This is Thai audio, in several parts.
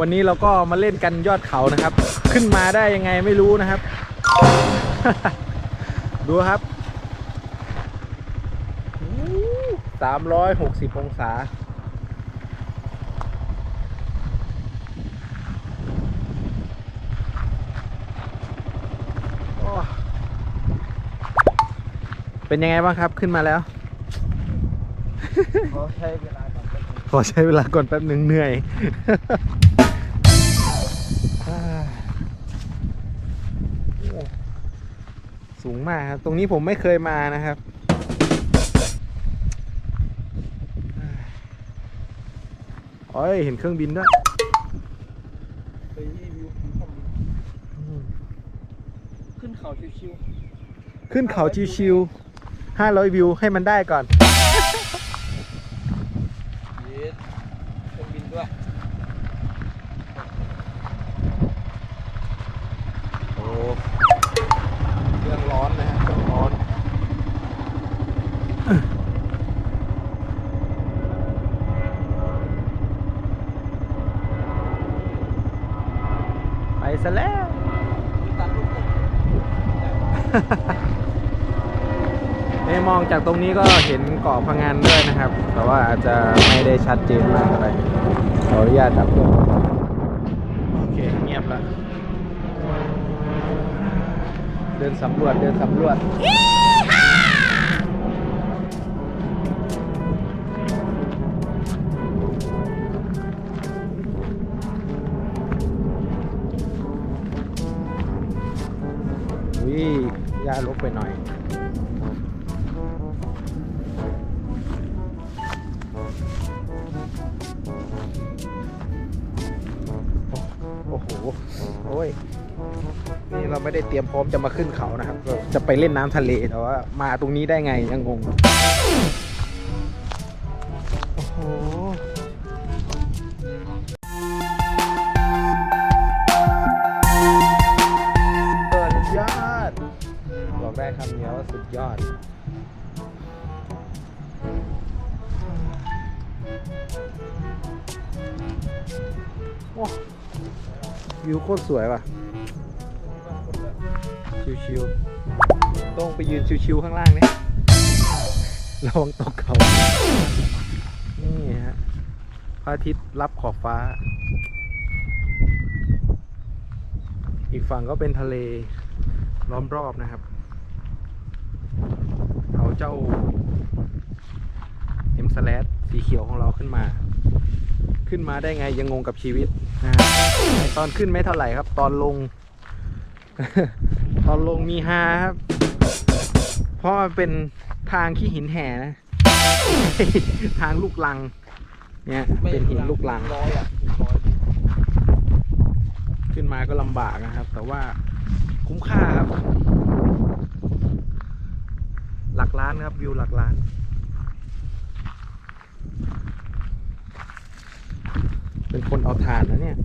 วันนี้เราก็มาเล่นกันยอดเขานะครับ ขึ้นมาได้ยังไงไม่รู้นะครับ ดูครับสามร้อยหกสิบองศาโอ้เป็นยังไงบ้างครับขึ้นมาแล้ว ขอใช้เวลาก่อนแป๊บนึงขอใช้เวลาก่อนแป๊บหนึ่งเหนื่อย สูงมากครับ ตรงนี้ผมไม่เคยมานะครับ โอ้ย เห็นเครื่องบินด้วยไปรีวิวผิวข้างบนขึ้นเขาชิวขึ้นเขาชิวๆ500วิวให้มันได้ก่อน ๆเย็ดเครื่องบินด้วย โอ้เครื่องร้อนนะฮะเครื่องร้อน ไป ซะแล้วตัดลูกผมนี่มองจากตรงนี้ก็เห็นเกาะพังงานด้วยนะครับ แต่ว่าอาจจะไม่ได้ชัดเจนมากอะไรขออนุญาตดับเครื่องโอเคเงียบแล้วเดินสำรวจเดินสำรวจ ไปหน่อย โอ้โห โอ้ย นี่เราไม่ได้เตรียมพร้อมจะมาขึ้นเขานะครับ จะไปเล่นน้ำทะเลแต่ว่ามาตรงนี้ได้ไงยังงง ได้คำเดียวว่าสุดยอด โอ้วิวโคตรสวยว่ะ ชิวๆต้องไปยืนชิวๆข้างล่างเนี่ระวังตกเขา นี่ฮะ พระอาทิตย์รับขอบฟ้า อีกฝั่งก็เป็นทะเลล้อมรอบนะครับ เจ้าเอ็มสแลสีเขียวของเราขึ้นมา ขึ้นมาได้ไงยังงงกับชีวิตนะฮะไอ้ตอนขึ้นไม่เท่าไหร่ครับ ตอนลง ตอนลงมีฮาครับ เพราะมันเป็นทางขี้หินแห่นะ ทางลูกลัง เนี่ยเป็นหินลูกลัง ขึ้นมาก็ลำบากนะครับ แต่ว่าคุ้มค่าครับ หลักล้านครับวิวหลักล้าน เป็นคนเอาถ่านนะเนี่ย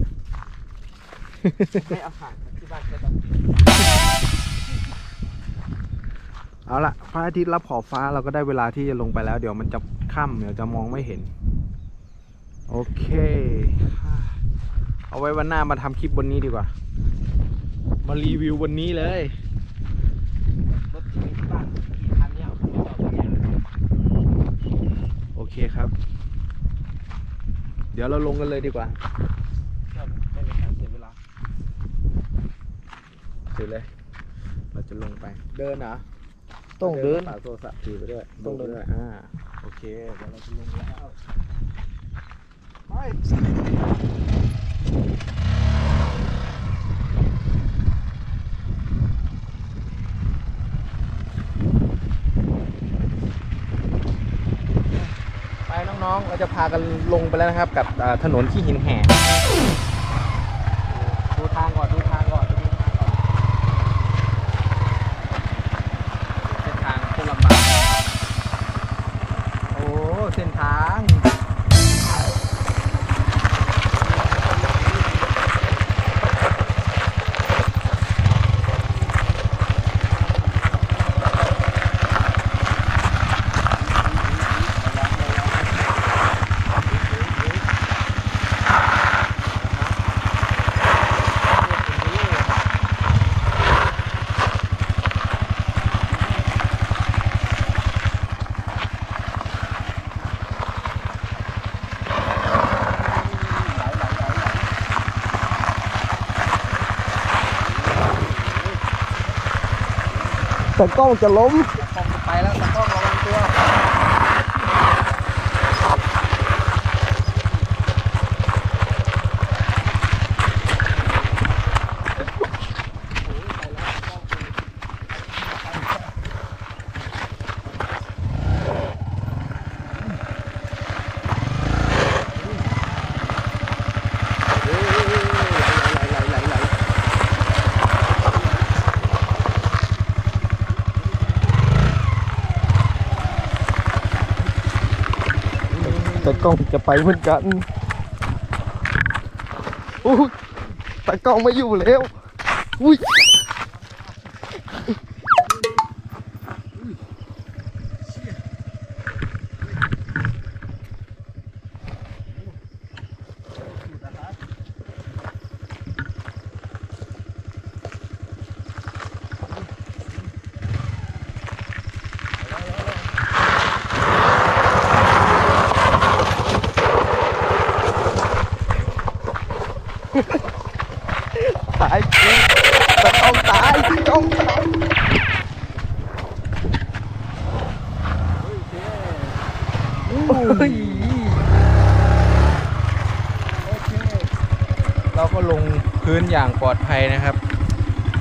ไม่เอาผ่านที่บ้านแค่ต้องเอาละพระอาทิตย์รับขอบฟ้าเราก็ได้เวลาที่จะลงไปแล้ว เดี๋ยวมันจะค่ำเดี๋ยวจะมองไม่เห็น โอเค เอาไว้วันหน้ามาทำคลิปบนนี้ดีกว่า มารีวิววันนี้เลย รถที่มีที่บ้านกี่คันเนี่ยเอาไปจอดตรงเนี้ย โอเคครับ เดี๋ยวเราลงกันเลยดีกว่าจอดไม่เป็นการเสียเวลาถือเลย เราจะลงไป เดินเหรอต้องเดินฝากโทรศัพท์ถือไปด้วยต้องเดินไปด้วยอ่าโอเคเดี๋ยวเราจะลงแล้วไป น้องๆ เราจะพากันลงไปแล้วนะครับ กับถนนขี้หินแห่งดูทางก่อน ดูทางก่อนดูทางก่อนเส้นทางโคตรลำบากโอ้ เส้นทาง แต่กล้องจะล้ม ไปแล้ว แต่กล้องจะไปเหมือนกันอุ้ยแต่กล้องไม่อยู่แล้วอุ้ย ตายจริงแต่กล้องตายกล้องตาย เฮ้ยเรา ก็ลงพื้นอย่างปลอดภัยนะครับ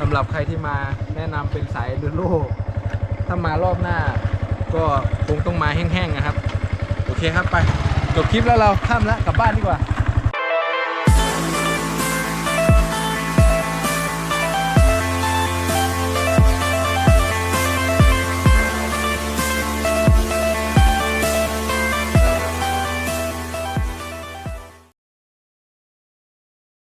สำหรับใครที่มาแนะนำเป็นสายเดนโลถ้ามารอบหน้าก็คงต้องมาแห้งๆนะครับ โอเคครับไปจบคลิปแล้วเราข้ามแล้วกลับบ้านดีกว่า